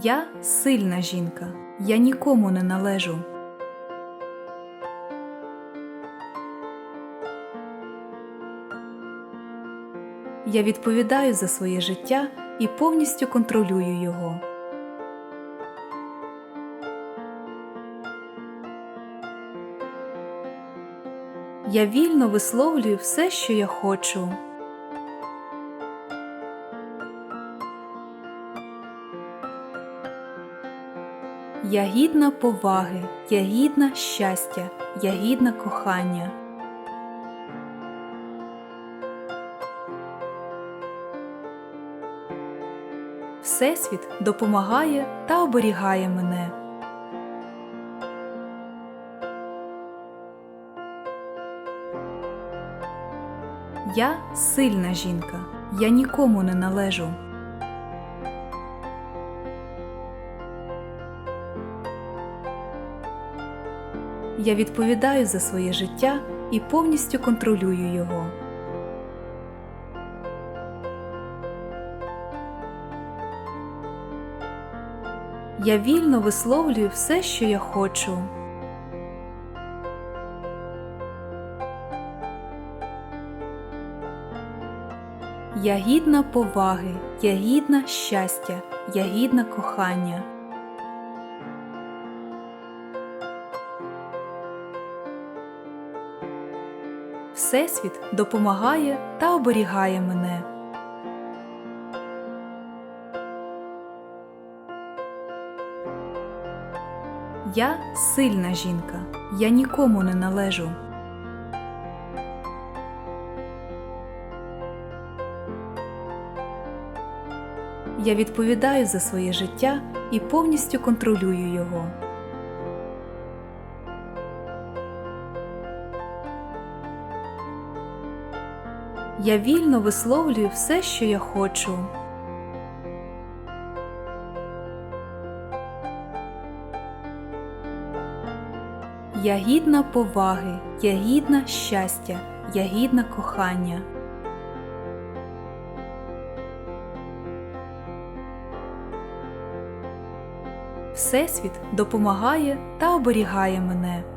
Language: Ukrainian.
Я сильна жінка, я нікому не належу. Я відповідаю за своє життя і повністю контролюю його. Я вільно висловлюю все, що я хочу. Я гідна поваги, я гідна щастя, я гідна кохання. Всесвіт допомагає та оберігає мене. Я сильна жінка, я нікому не належу. Я відповідаю за своє життя і повністю контролюю його. Я вільно висловлюю все, що я хочу. Я гідна поваги, я гідна щастя, я гідна кохання. Всесвіт допомагає та оберігає мене. Я сильна жінка, я нікому не належу. Я відповідаю за своє життя і повністю контролюю його. Я вільно висловлюю все, що я хочу. Я гідна поваги, я гідна щастя, я гідна кохання. Всесвіт допомагає та оберігає мене.